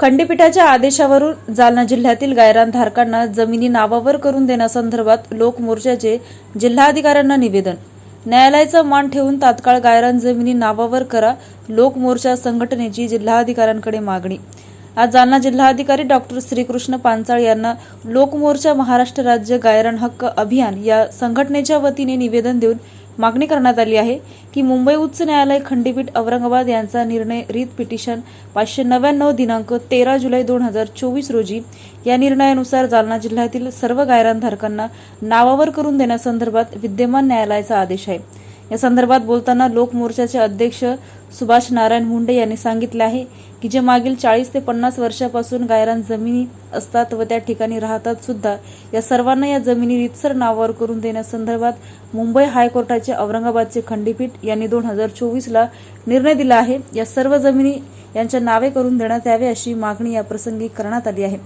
खंडपीठाच्या आदेशावरून जालना जिल्ह्यातील गायरान धारकांना जमिनी नावावर करून देण्यासंदर्भात लोकमोर्चाचे जिल्हाधिकाऱ्यांना निवेदन. न्यायालयाचा मान ठेवून तात्काळ गायरान जमिनी नावावर करा लोकमोर्चा संघटनेची जिल्हाधिकाऱ्यांकडे मागणी. आज जालना जिल्हाधिकारी डॉक्टर श्रीकृष्ण पांचाळ यांना लोकमोर्चा महाराष्ट्र राज्य गायरान हक्क अभियान या संघटनेच्या वतीने निवेदन देऊन मागणी करण्यात आली आहे की मुंबई उच्च न्यायालय खंडपीठ औरंगाबाद यांचा निर्णय रीत पिटिशन पाचशे नव्याण्णव दिनांक तेरा जुलै दोन हजार चोवीस रोजी या निर्णयानुसार जालना जिल्ह्यातील सर्व गायरानधारकांना नावावर करून देण्यासंदर्भात विद्यमान न्यायालयाचा आदेश आहे. या संदर्भात बोलताना लोकमोर्चाचे अध्यक्ष सुभाष नारायण मुंडे यांनी सांगितले आहे की जे मागील चाळीस ते पन्नास वर्षापासून गायरान जमिनी असतात व त्या ठिकाणी राहतात सुद्धा या सर्वांना या जमिनी रितसर नावावर करून देण्यासंदर्भात मुंबई हायकोर्टाचे औरंगाबादचे खंडपीठ यांनी दोन हजार चोवीसला निर्णय दिला आहे. या सर्व जमिनी यांच्या नावे करून देण्यात यावे अशी मागणी या प्रसंगी करण्यात आली आहे.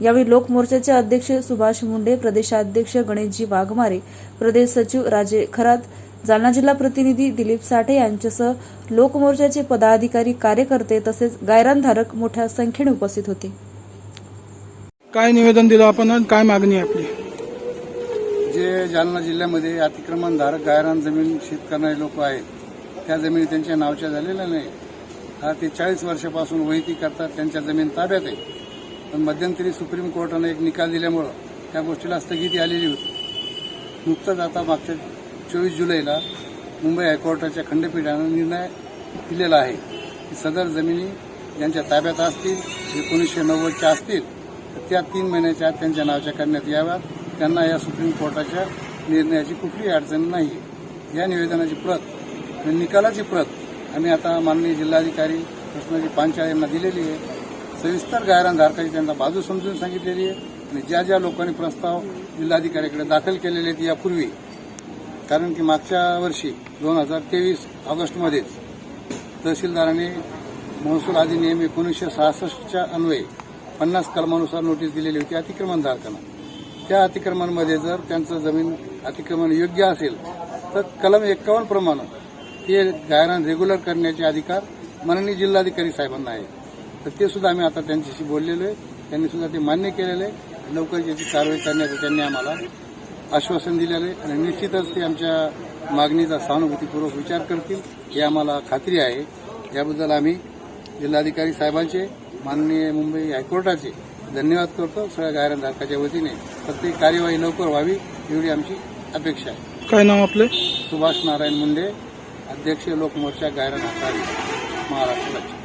यावेळी लोकमोर्चाचे अध्यक्ष सुभाष मुंडे प्रदेशाध्यक्ष गणेशजी वाघमारे प्रदेश सचिव राजे खरात जालना जिल्हा प्रतिनिधी दिलीप साठे यांच्यासह लोकमोर्चाचे पदाधिकारी कार्यकर्ते तसेच गायरानधारक मोठ्या संख्येने उपस्थित होते. काय निवेदन दिलं आपण काय मागणी आपली? जे जालना जिल्ह्यामध्ये अतिक्रमणधारक गायरान जमीन शेत करणारे लोक आहेत त्या जमिनी त्यांच्या नावच्या झालेल्या नाही. हा ते चाळीस वर्षापासून वहिती करतात त्यांच्या जमीन ताब्यात आहे. पण मध्यंतरी सुप्रीम कोर्टानं एक निकाल दिल्यामुळं त्या गोष्टीला स्थगिती आलेली होती. नुकतंच आता मागच्या चोवीस जुलैला मुंबई हायकोर्टाच्या खंडपीठानं निर्णय दिलेला आहे की सदर जमिनी ज्यांच्या ताब्यात असतील एकोणीसशे नव्वदच्या असतील तर त्या तीन महिन्याच्या आत त्यांच्या नावाच्या करण्यात याव्यात. त्यांना या सुप्रीम कोर्टाच्या निर्णयाची कुठलीही अडचण नाही या निवेदनाची प्रत आणि निकालाची प्रत आम्ही आता माननीय जिल्हाधिकारी कृष्णाजी पांचाळ यांना दिलेली आहे. सविस्तर गायरानधारकाची त्यांना बाजू समजून सांगितलेली आहे आणि ज्या ज्या लोकांनी प्रस्ताव जिल्हाधिकाऱ्याकडे दाखल केलेले आहेत यापूर्वी. कारण की मागच्या वर्षी दोन हजार तेवीस ऑगस्टमध्येच तहसीलदारांनी महसूल अधिनियम एकोणीसशे सहासष्टच्या अन्वये पन्नास कलमानुसार नोटीस दिलेली होती अतिक्रमणधारकांना त्या अतिक्रमणमध्ये जर त्यांचं जमीन अतिक्रमण योग्य असेल तर कलम एक्कावन्न प्रमाणे ते गायरान रेग्युलर करण्याचे अधिकार माननीय जिल्हाधिकारी साहेबांना आहेत. तर ते सुद्धा आम्ही आता त्यांच्याशी बोललेलो आहे. त्यांनी सुद्धा ते मान्य केलेलं आहे. लवकर याची कारवाई करण्याचं त्यांनी आम्हाला आश्वासन दिलेलं आहे. आणि निश्चितच ते आमच्या मागणीचा सहानुभूतीपूर्वक विचार करतील. ही आम्हाला खात्री आहे. याबद्दल आम्ही जिल्हाधिकारी साहेबांचे माननीय मुंबई हायकोर्टाचे धन्यवाद करतो. सगळ्या गायरानधारकाच्या वतीने प्रत्येक कार्यवाही लवकर व्हावी एवढी आमची अपेक्षा आहे. काय नाव आपले? सुभाष नारायण मुंडे अध्यक्ष लोकमोर्चा गायरान हाताळी महाराष्ट्र राज्य.